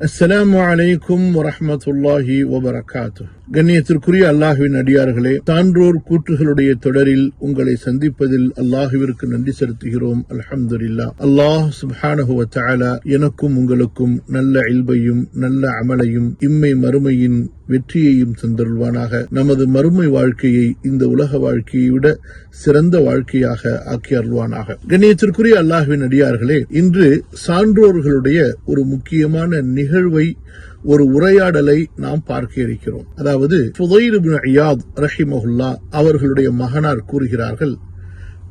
அஸ்ஸலாமு அலைக்கும் வரமத்துல்லாஹி வபரகாத்து கண்ணியத்திற்குரிய அல்லாஹுவின் அடியார்களே சான்றோர் கூற்றுகளுடைய தொடரில் உங்களை சந்திப்பதில் அல்லாஹுவிற்கு நன்றி செலுத்துகிறோம். அல்ஹம்துலில்லாஹ். அல்லாஹ் சுப்ஹானஹு எனக்கும் உங்களுக்கும் நல்ல இல்பையும் நல்ல அமலையும் இம்மை மறுமையின் வெற்றியையும் தந்தருள்வானாக. நமது மறுமை வாழ்க்கையை இந்த உலக வாழ்க்கையை விட சிறந்த வாழ்க்கையாக ஆக்கி அருள்வானாக. கண்ணியத்திற்குரிய அல்லாஹுவின் அடியார்களே இன்று சான்றோர்களுடைய ஒரு முக்கியமான நிகழ்வை ஒரு உரையாடலை நாம் பார்க்க இருக்கிறோம். அதாவது புதைர் ஐயாத் ரஹிமஹுல்லா அவர்களுடைய மகனார் கூறுகிறார்கள்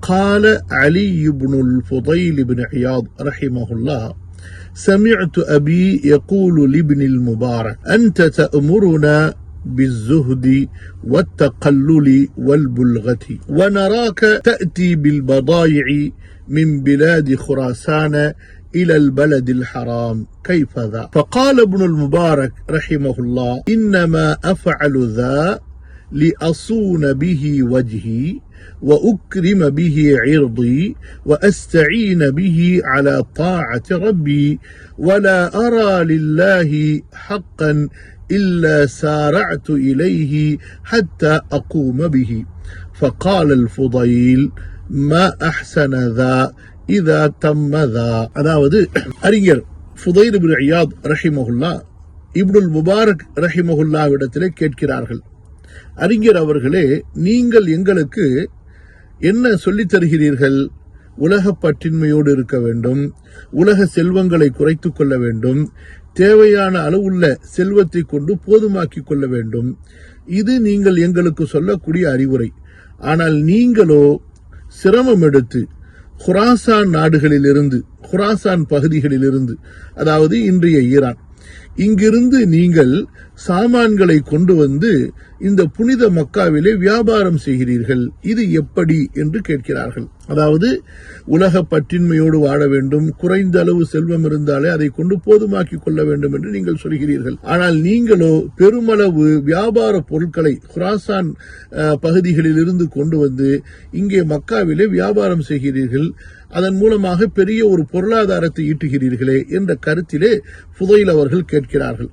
கால அலி இபுனுல் புதைல் இபின் ஐயாத் ரஹிமஹுல்லா سمعت أبي يقول لابن المبارك أنت تأمرنا بالزهد والتقلل والبلغة ونراك تأتي بالبضائع من بلاد خراسان إلى البلد الحرام. كيف ذا؟ فقال ابن المبارك رحمه الله إنما أفعل ذا لأصون به وجهي وأكرم به عرضي وأستعين به على طاعة ربي ولا أرى لله حقا إلا سارعت إليه حتى أقوم به فقال الفضيل ما أحسن ذا இதா தம்மதா அதாவது அறிஞர் ஃபுதைல் இப்னு இயாத் ரஹிமஹுல்லா இப்னுல் முபாரக் ரஹிமஹுல்லாவிடத்திலே கேட்கிறார்கள் அறிஞர் அவர்களே நீங்கள் எங்களுக்கு என்ன சொல்லித் தருகிறீர்கள்? உலக பற்றின்மையோடு இருக்க வேண்டும் உலக செல்வங்களை குறைத்துக் கொள்ள வேண்டும் தேவையான அளவுள்ள செல்வத்தை கொண்டு போதுமாக்கிக் கொள்ள வேண்டும். இது நீங்கள் எங்களுக்கு சொல்லக்கூடிய அறிவுரை. ஆனால் நீங்களோ சிரமம் எடுத்து ஹுராசான் நாடுகளிலிருந்து ஹுராசான் பகுதிகளிலிருந்து அதாவது இன்றைய ஈரான் இங்கிருந்து நீங்கள் சாமான்களை கொண்டு வந்து இந்த புனித மக்காவிலே வியாபாரம் செய்கிறீர்கள். இது எப்படி என்று கேட்கிறார்கள். அதாவது உலக பற்றின்மையோடு வாழ வேண்டும் குறைந்த அளவு செல்வம் இருந்தாலே அதை கொண்டு போதுமாக்கி கொள்ள வேண்டும் என்று நீங்கள் சொல்கிறீர்கள். ஆனால் நீங்களோ பெருமளவு வியாபார பொருட்களை குராசான் பகுதிகளில் இருந்து கொண்டு வந்து இங்கே மக்காவிலே வியாபாரம் செய்கிறீர்கள். அதன் மூலமாக பெரிய ஒரு பொருளாதாரத்தை ஈட்டுகிறீர்களே என்ற கருத்திலே புதையில் அவர்கள் கேட்கிறார்கள்.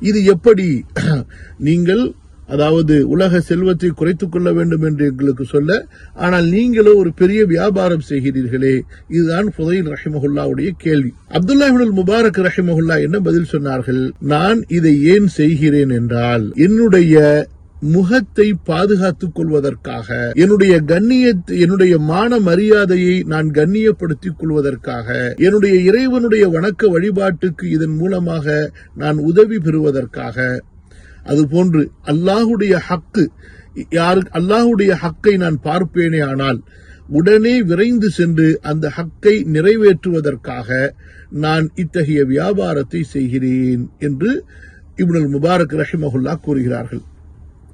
இது எப்படி நீங்கள் அதாவது உலக செல்வத்தை குறைத்துக் கொள்ள வேண்டும் என்று எங்களுக்கு சொல்ல ஆனால் நீங்களோ ஒரு பெரிய வியாபாரம் செய்கிறீர்களே இதுதான் புதையில் ரஹிமஹுல்லாவுடைய கேள்வி. அப்துல்லாஹுல் முபாரக் ரஹிமஹுல்லா என்ன பதில் சொன்னார்கள்? நான் இதை ஏன் செய்கிறேன் என்றால் என்னுடைய முகத்தை பாதுகாத்துக் கொள்வதற்காக என்னுடைய கண்ணியத்தை என்னுடைய மான மரியாதையை நான் கண்ணியப்படுத்திக் கொள்வதற்காக என்னுடைய இறைவனுடைய வணக்க வழிபாட்டுக்கு இதன் மூலமாக நான் உதவி பெறுவதற்காக அதுபோன்று அல்லாஹுடைய ஹக்கு யாரு அல்லாஹுடைய ஹக்கை நான் பார்ப்பேனே ஆனால் உடனே விரைந்து சென்று அந்த ஹக்கை நிறைவேற்றுவதற்காக நான் இத்தகைய வியாபாரத்தை செய்கிறேன் என்று இப்னுல் முபாரக் ரஹிமஹுல்லா கூறுகிறார்கள்.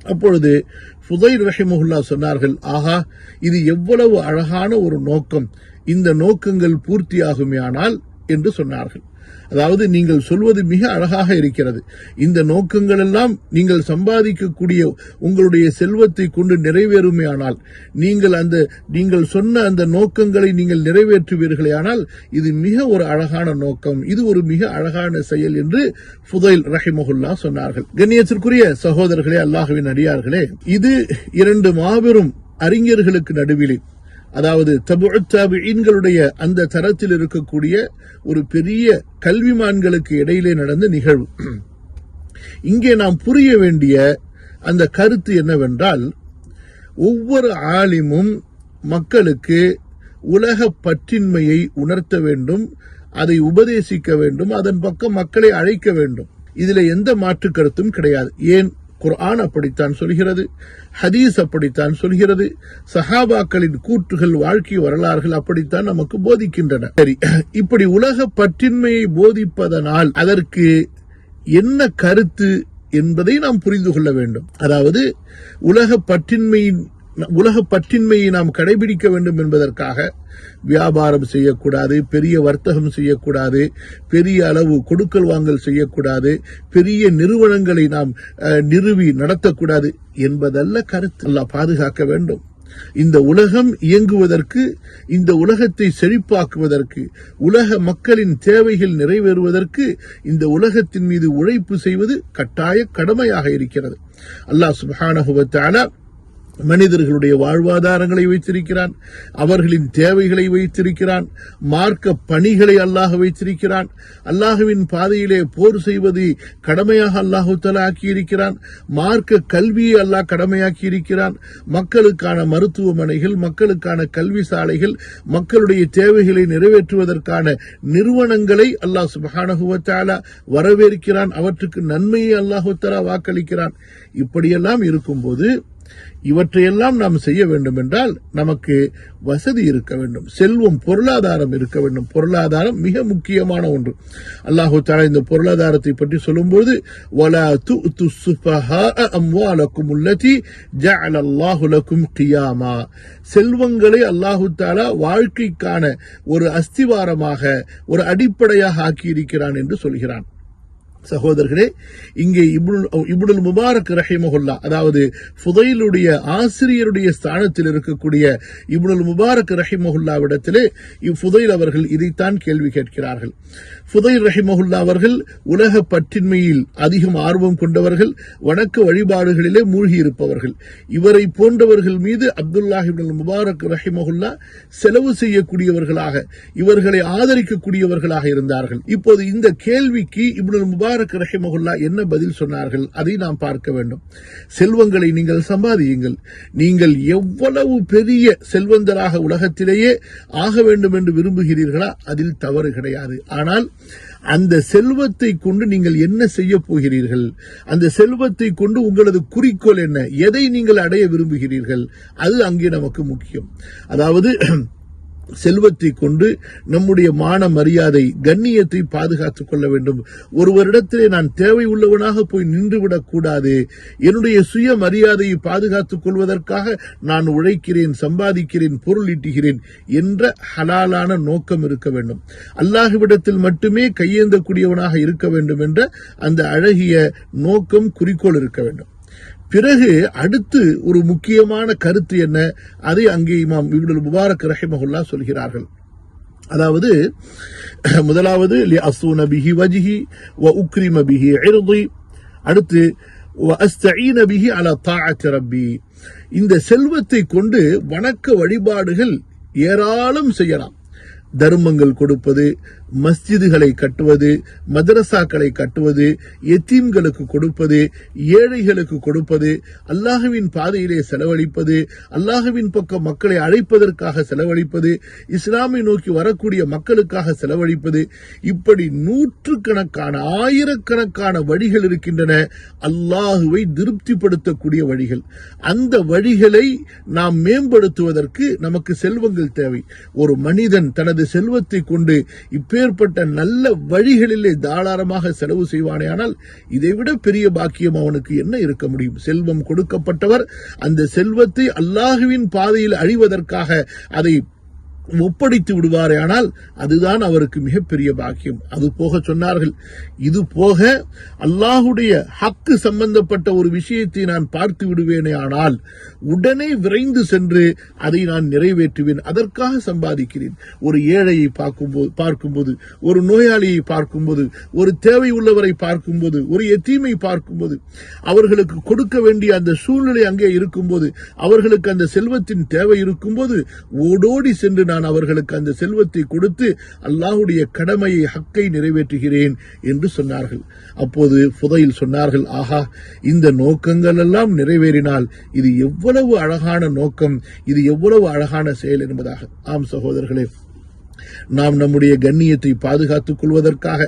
அப்பொழுது ஃபுதைர் ரஹிமுல்லா சொன்னார்கள் ஆஹா இது எவ்வளவு அழகான ஒரு நோக்கம். இந்த நோக்கங்கள் பூர்த்தியாகுமே ஆனால் என்று சொன்னார்கள். அதாவது நீங்கள் சொல்வது மிக அழகாக இருக்கிறது. இந்த நோக்கங்கள் எல்லாம் நீங்கள் சம்பாதிக்கக்கூடிய உங்களுடைய செல்வத்தை கொண்டு நிறைவேறுமே ஆனால் நீங்கள் அந்த நீங்கள் சொன்ன அந்த நோக்கங்களை நீங்கள் நிறைவேற்றுவீர்களே ஆனால் இது மிக ஒரு அழகான நோக்கம். இது ஒரு மிக அழகான செயல் என்று புதைல் ரஹிமஹுல்லா சொன்னார்கள். கண்ணியத்திற்குரிய சகோதரர்களே அல்லாஹுவின் அடியார்களே இது இரண்டு மாபெரும் அறிஞர்களுக்கு நடுவிலே அதாவது தபுத்தாபிகளுடைய அந்த தரத்தில் இருக்கக்கூடிய ஒரு பெரிய கல்விமான்களுக்கு இடையிலே நடந்த நிகழ்வு. இங்கே நாம் புரிய வேண்டிய அந்த கருத்து என்னவென்றால் ஒவ்வொரு ஆலிமும் மக்களுக்கு உலக பற்றின்மையை உணர்த்த வேண்டும் அதை உபதேசிக்க வேண்டும் அதன் பக்கம் மக்களை அழைக்க வேண்டும். இதுல எந்த மாற்று கருத்தும் கிடையாது. ஏன்? குர்ஆன் அப்படித்தான் சொல்கிறது ஹதீஸ் அப்படித்தான் சொல்கிறது சஹாபாக்களின் கூற்றுகள் வாழ்க்கை வரலாறுகள் அப்படித்தான் நமக்கு போதிக்கின்றன. சரி இப்படி உலக பற்றின்மையை போதிப்பதனால் அதற்கு என்ன கருத்து என்பதை நாம் புரிந்து கொள்ள வேண்டும். அதாவது உலக பற்றின்மையின் உலக பற்றின்மையை நாம் கடைபிடிக்க வேண்டும் என்பதற்காக வியாபாரம் செய்யக்கூடாது பெரிய வர்த்தகம் செய்யக்கூடாது பெரிய அளவு கொடுக்கல் வாங்கல் செய்யக்கூடாது பெரிய நிறுவனங்களை நாம் நிறுவி நடத்தக்கூடாது என்பதல்ல கருத்து. எல்லாம் பாதுகாக்க வேண்டும். இந்த உலகம் இயங்குவதற்கு இந்த உலகத்தை செழிப்பாக்குவதற்கு உலக மக்களின் தேவைகள் நிறைவேறுவதற்கு இந்த உலகத்தின் மீது உழைப்பு செய்வது கட்டாய கடமையாக இருக்கிறது. அல்லாஹ் சுப்ஹானஹு மனிதர்களுடைய வாழ்வாதாரங்களை வைத்திருக்கிறான் அவர்களின் தேவைகளை வைத்திருக்கிறான் மார்க்க பணிகளை அல்லாஹ் வைத்திருக்கிறான் அல்லாஹுவின் பாதையிலே போர் செய்வது கடமையாக அல்லாஹுத்தல ஆக்கியிருக்கிறான் மார்க்க கல்வியை அல்லாஹ் கடமையாக்கி இருக்கிறான் மக்களுக்கான மருத்துவமனைகள் மக்களுக்கான கல்வி சாலைகள் மக்களுடைய தேவைகளை நிறைவேற்றுவதற்கான நிறுவனங்களை அல்லாஹ் சுபஹானஹுவத்தாலா வரவேற்கிறான் அவற்றுக்கு நன்மையை அல்லாஹுத்தலா வாக்களிக்கிறான். இப்படியெல்லாம் இருக்கும்போது இவற்றையெல்லாம் நாம் செய்ய வேண்டும் என்றால் நமக்கு வசதி இருக்க வேண்டும். செல்வம் பொருளாதாரம் இருக்க வேண்டும். பொருளாதாரம் மிக முக்கியமான ஒன்று. அல்லாஹு தாலா இந்த பொருளாதாரத்தை பற்றி சொல்லும்போது வலா து து அம்வாலக்கும் உள்ளதி ஜஅல அல்லாஹு லக்கும் கியாமா. செல்வங்களை அல்லாஹு தாலா வாழ்க்கைக்கான ஒரு அஸ்திவாரமாக ஒரு அடிப்படையாக ஆக்கியிருக்கிறான் என்று சொல்கிறான். சகோதரர்களே இங்கே இப்னுல் முபாரக் ரஹிமஹுல்லா அதாவது புதையிலுடைய ஆசிரியருடைய ஸ்தானத்தில் இருக்கக்கூடிய இப்னுல் முபாரக் ரஹிமஹுல்லாவிடத்திலே ஃபுதைல் அவர்கள் இதைத்தான் கேள்வி கேட்கிறார்கள். புதைல் ரஹிமஹுல்லா அவர்கள் உலக பற்றின்மையில் அதிகம் ஆர்வம் கொண்டவர்கள் வணக்க வழிபாடுகளிலே மூழ்கியிருப்பவர்கள். இவரை போன்றவர்கள் மீது அப்துல்லாஹ் இப்னுல் முபாரக் ரஹிமஹுல்லா செலவு செய்யக்கூடியவர்களாக இவர்களை ஆதரிக்கக்கூடியவர்களாக இருந்தார்கள். இப்போது இந்த கேள்விக்கு இப்னுல் முபாரக் முபாரக் ரஹிமகுல்லா என்ன பதில் சொன்னார்கள் அதை நாம் பார்க்க வேண்டும். செல்வங்களை நீங்கள் சம்பாதியுங்கள். நீங்கள் எவ்வளவு பெரிய செல்வந்தராக உலகத்திலேயே ஆக வேண்டும் என்று விரும்புகிறீர்களா அதில் தவறு கிடையாது. ஆனால் அந்த செல்வத்தை கொண்டு நீங்கள் என்ன செய்ய போகிறீர்கள்? அந்த செல்வத்தை கொண்டு உங்களது குறிக்கோள் என்ன? எதை நீங்கள் அடைய விரும்புகிறீர்கள்? அது அங்கே நமக்கு முக்கியம். அதாவது செல்வத்தை கொண்டு நம்முடைய மான மரியாதை கண்ணியத்தை பாதுகாத்துக் கொள்ள வேண்டும். ஒருவரிடத்திலே நான் தேவை உள்ளவனாக போய் நின்றுவிடக் கூடாது. என்னுடைய சுய மரியாதையை பாதுகாத்துக் கொள்வதற்காக நான் உழைக்கிறேன் சம்பாதிக்கிறேன் பொருள் ஈட்டுகிறேன் என்ற ஹலாலான நோக்கம் இருக்க வேண்டும். அல்லாஹுவிடத்தில் மட்டுமே கையேந்தக்கூடியவனாக இருக்க வேண்டும் என்ற அந்த அழகிய நோக்கம் குறிக்கோள் இருக்க வேண்டும். பிறகு அடுத்து ஒரு முக்கியமான கருத்து என்ன? அதை அங்கே இமாம் இப்னுல் முபாரக் ரஹிமஹுல்லா சொல்கிறார்கள். அதாவது முதலாவது லி அசூன பிஹி வஜிஹி வ உக்ரிம பிஹி இறுதி அடுத்து வ பிஹி அல தாஅத் ரப்பி. இந்த செல்வத்தை கொண்டு வணக்க வழிபாடுகள் ஏராளம் செய்யலாம். தர்மங்கள் கொடுப்பது மஸ்ஜிதுகளை கட்டுவது மதரசாக்களை கட்டுவது எத்தீம்களுக்கு கொடுப்பது ஏழைகளுக்கு கொடுப்பது அல்லாஹுவின் பாதையிலே செலவழிப்பது அல்லாஹுவின் பக்கம் மக்களை அழைப்பதற்காக செலவழிப்பது இஸ்லாமை நோக்கி வரக்கூடிய மக்களுக்காக செலவழிப்பது இப்படி நூற்றுக்கணக்கான ஆயிரக்கணக்கான வழிகள் இருக்கின்றன. அல்லாஹுவை திருப்திப்படுத்தக்கூடிய வழிகள். அந்த வழிகளை நாம் மேம்படுத்துவதற்கு நமக்கு செல்வங்கள் தேவை. ஒரு மனிதன் தனது செல்வத்தை கொண்டு இப்பேற்பட்ட நல்ல வழிகளிலே தாராளமாக செலவு செய்வானே. ஆனால் இதைவிட பெரிய பாக்கியம் அவனுக்கு என்ன இருக்க முடியும்? செல்வம் கொடுக்கப்பட்டவர் அந்த செல்வத்தை அல்லாஹுவின் பாதையில் அழிவதற்காக அதை ஒப்படைத்து விடுவாரே ஆனால் அதுதான் அவருக்கு மிகப்பெரிய பாக்கியம். அது போக சொன்னார்கள் இது போக அல்லாஹுடைய ஹக்கு சம்பந்தப்பட்ட ஒரு விஷயத்தை நான் பார்த்து விடுவேனே ஆனால் உடனே விரைந்து சென்று அதை நான் நிறைவேற்றுவேன். அதற்காக சம்பாதிக்கிறேன். ஒரு ஏழையை பார்க்கும்போது பார்க்கும்போது ஒரு நோயாளியை பார்க்கும்போது ஒரு தேவை உள்ளவரை பார்க்கும்போது ஒரு எத்தீமை பார்க்கும்போது அவர்களுக்கு கொடுக்க வேண்டிய அந்த சூழ்நிலை அங்கே இருக்கும்போது அவர்களுக்கு அந்த செல்வத்தின் தேவை இருக்கும்போது ஓடோடி சென்று நான் அவர்களுக்கு அந்த செல்வத்தை கொடுத்து அல்லாஹுடைய கடமையை ஹக்கை நிறைவேற்றுகிறேன் என்று சொன்னார்கள். அப்போது புதையில் சொன்னார்கள் ஆஹா இந்த நோக்கங்கள் எல்லாம் நிறைவேறினால் இது எவ்வளவு அழகான நோக்கம் இது எவ்வளவு அழகான செயல் என்பதாக. ஆம் சகோதரர்களே நாம் நம்முடைய கண்ணியத்தை பாதுகாத்துக் கொள்வதற்காக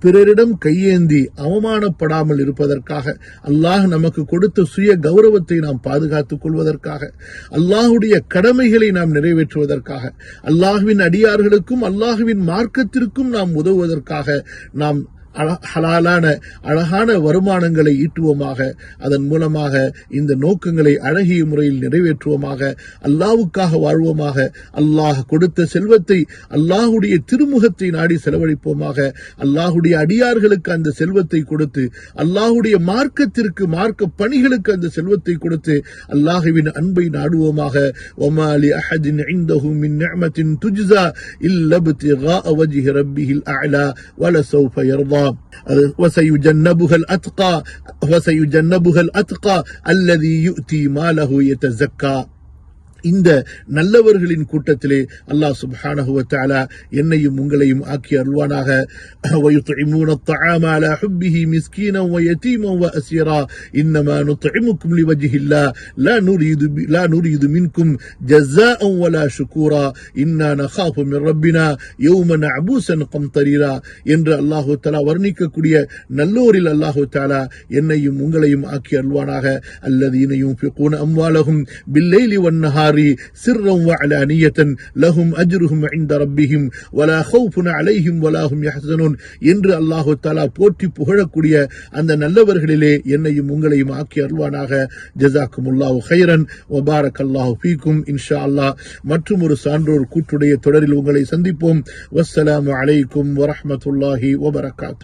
பிறரிடம் கையேந்தி அவமானப்படாமல் இருப்பதற்காக அல்லாஹ் நமக்கு கொடுத்த சுய கௌரவத்தை நாம் பாதுகாத்துக் கொள்வதற்காக அல்லாஹுடைய கடமைகளை நாம் நிறைவேற்றுவதற்காக அல்லாஹுவின் அடியார்களுக்கும் அல்லாஹுவின் மார்க்கத்திற்கும் நாம் உதவுவதற்காக நாம் ஹலாலான அழகான வருமானங்களை ஈட்டுவோமாக அதன் மூலமாக இந்த நோக்கங்களை அழகிய முறையில் நிறைவேற்றுவோமாக அல்லாஹ்வுக்காக வாழ்வோமாக அல்லாஹ் கொடுத்த செல்வத்தை அல்லாஹுடைய திருமுகத்தை நாடி செலவழிப்போமாக அல்லாஹுடைய அடியார்களுக்கு அந்த செல்வத்தை கொடுத்து அல்லாஹுடைய மார்க்கத்திற்கு மார்க்க பணிகளுக்கு அந்த செல்வத்தை கொடுத்து அல்லாஹுவின் அன்பை நாடுவோமாக. ஒமாலி அஹதின் இந்தஹு மின் நிஅமத்தின் துஜ்ஸா இல்ல இப்திகாஅ வஜ்ஹி ரப்பிஹில் அஅலா வலசௌஃப وسيجنبها الأتقى وسيجنبها الأتقى الذي يؤتي ماله يتزكى. இந்த நல்லவர்களின் கூட்டத்திலே அல்லாஹ் சுப்ஹானஹு வ தஆலா என்னையும் உங்களையும் ஆக்கி அருள்வானாக ويطعمون الطعام على حبه مسكينا ويتيما واسيرا انما نطعمكم لوجه الله لا نريد ب... لا نريد منكم جزاء ولا شكورا انا نخاف من ربنا يوما عبوسا قمطريرا என்று அல்லாஹு தஆலா வர்ணிக்கக்கூடிய நல்லோரில் அல்லாஹு தஆலா என்னையும் உங்களையும் ஆக்கி அருள்வானாக الذين ينفقون اموالهم بالليل والنهار سرا وعلانية لهم أجرهم عند ربهم ولا خوف عليهم ولا هم يحزنون என்று அல்லாஹு தாலா போற்றி புகழக்கூடிய அந்த நல்லவர்களிலே என்னையும் உங்களையும் ஆக்கி அருள்வானாக ஜசாக்கும் அல்லாஹு ஹைரன் வபாரக் அல்லாஹு ஃபீக்கும் இன்ஷா அல்லாஹ் மற்றும் ஒரு சான்றோர் கூற்றுடைய தொடரில் உங்களை சந்திப்போம் வஸ்ஸலாமு அலைக்கும் வரஹ்மத்துல்லாஹி வபரகாத்து